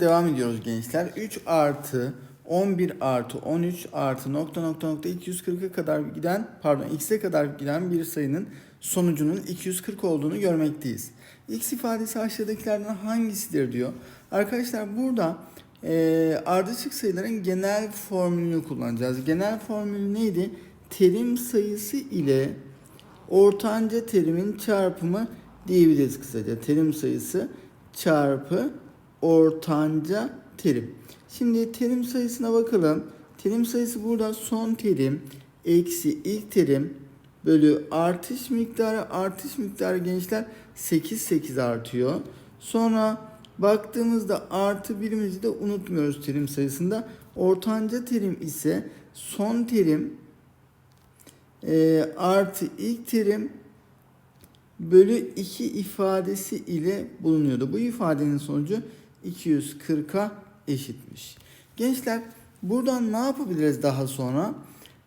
Devam ediyoruz gençler. 3 artı 11 artı 13 artı nokta nokta nokta 240'a kadar giden pardon x'e kadar giden bir sayının sonucunun 240 olduğunu görmekteyiz. X ifadesi aşağıdakilerden hangisidir diyor. Arkadaşlar burada e, ardışık sayıların genel formülünü kullanacağız. Genel formül neydi? Terim sayısı ile ortanca terimin çarpımı diyebiliriz kısaca. Terim sayısı çarpı ortanca terim. Şimdi terim sayısına bakalım. Terim sayısı burada son terim eksi ilk terim bölü artış miktarı artış miktarı gençler 8 8 artıyor. Sonra baktığımızda artı birimizi de unutmuyoruz terim sayısında. Ortanca terim ise son terim e, artı ilk terim bölü 2 ifadesi ile bulunuyordu. Bu ifadenin sonucu 240'a eşitmiş. Gençler buradan ne yapabiliriz daha sonra?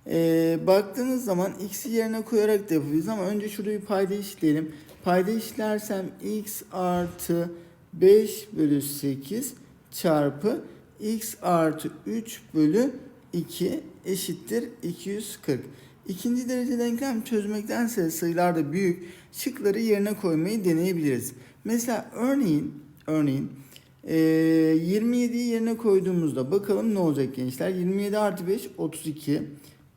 Ee, baktığınız zaman x'i yerine koyarak da yapabiliriz ama önce bir payda işleyelim. Payda işlersem x artı 5 bölü 8 çarpı x artı 3 bölü 2 eşittir 240. İkinci derece denklem çözmektense sayılar da büyük şıkları yerine koymayı deneyebiliriz. Mesela örneğin örneğin e, 27'yi yerine koyduğumuzda bakalım ne olacak gençler. 27 artı 5 32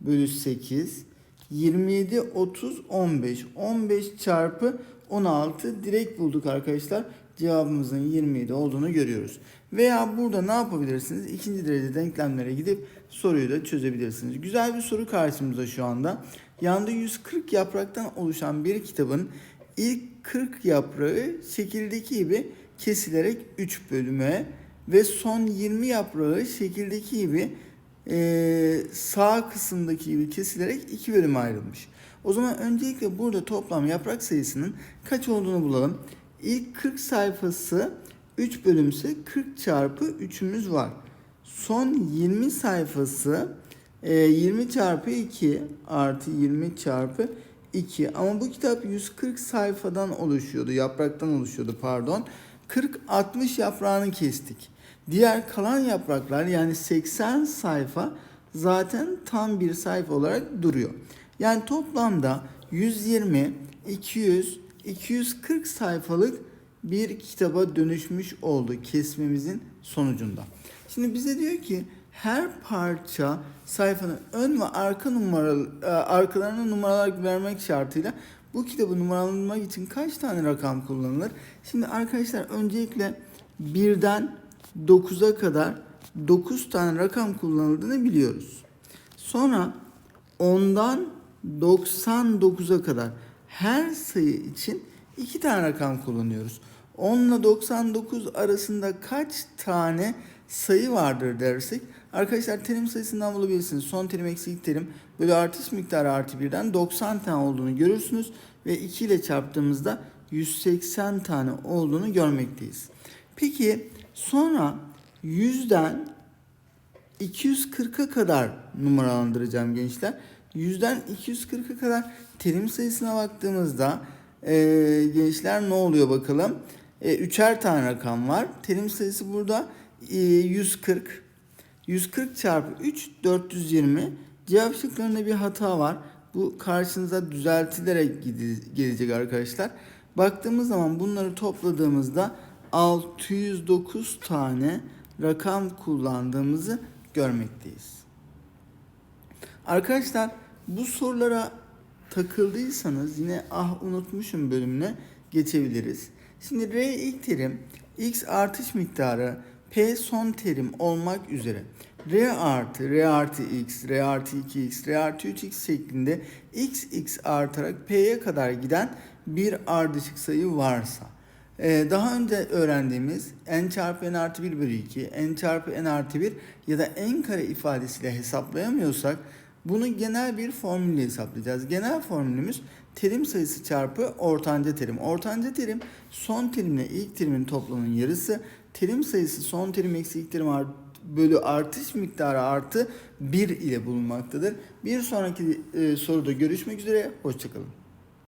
bölü 8 27 30 15 15 çarpı 16 direkt bulduk arkadaşlar. Cevabımızın 27 olduğunu görüyoruz. Veya burada ne yapabilirsiniz? İkinci derece denklemlere gidip soruyu da çözebilirsiniz. Güzel bir soru karşımızda şu anda. Yanda 140 yapraktan oluşan bir kitabın ilk 40 yaprağı şekildeki gibi kesilerek 3 bölüme ve son 20 yaprağı şekildeki gibi e, sağ kısımdaki gibi kesilerek 2 bölüme ayrılmış. O zaman öncelikle burada toplam yaprak sayısının kaç olduğunu bulalım. İlk 40 sayfası 3 bölümse 40 çarpı 3'ümüz var. Son 20 sayfası e, 20 çarpı 2 artı 20 çarpı 2 ama bu kitap 140 sayfadan oluşuyordu yapraktan oluşuyordu pardon 40-60 yaprağını kestik. Diğer kalan yapraklar yani 80 sayfa zaten tam bir sayfa olarak duruyor. Yani toplamda 120, 200, 240 sayfalık bir kitaba dönüşmüş oldu kesmemizin sonucunda. Şimdi bize diyor ki her parça sayfanın ön ve arka numaralı e, arkalarına numaralar vermek şartıyla bu kitabı numaralandırmak için kaç tane rakam kullanılır? Şimdi arkadaşlar öncelikle birden 9'a kadar 9 tane rakam kullanıldığını biliyoruz. Sonra 10'dan 99'a kadar her sayı için 2 tane rakam kullanıyoruz. 10 ile 99 arasında kaç tane sayı vardır dersek arkadaşlar terim sayısından bulabilirsiniz. Son terim eksi ilk terim bölü artış miktarı artı birden 90 tane olduğunu görürsünüz ve 2 ile çarptığımızda 180 tane olduğunu görmekteyiz. Peki sonra 100'den 240'a kadar numaralandıracağım gençler. 100'den 240'a kadar terim sayısına baktığımızda e, gençler ne oluyor bakalım. E, üçer tane rakam var. Terim sayısı burada 140. 140 çarpı 3 420. Cevap şıklarında bir hata var. Bu karşınıza düzeltilerek gelecek arkadaşlar. Baktığımız zaman bunları topladığımızda 609 tane rakam kullandığımızı görmekteyiz. Arkadaşlar bu sorulara takıldıysanız yine ah unutmuşum bölümüne geçebiliriz. Şimdi R ilk terim, X artış miktarı, P son terim olmak üzere R artı, R artı X, R artı 2X, R artı 3X şeklinde X, X artarak P'ye kadar giden bir ardışık sayı varsa ee, daha önce öğrendiğimiz n çarpı n artı 1 bölü 2, n çarpı n artı 1 ya da n kare ifadesiyle hesaplayamıyorsak bunu genel bir formülle hesaplayacağız. Genel formülümüz terim sayısı çarpı ortanca terim. Ortanca terim son terimle ilk terimin toplamının yarısı. Terim sayısı son terim eksi ilk terim art, bölü artış miktarı artı 1 ile bulunmaktadır. Bir sonraki e, soruda görüşmek üzere. Hoşçakalın.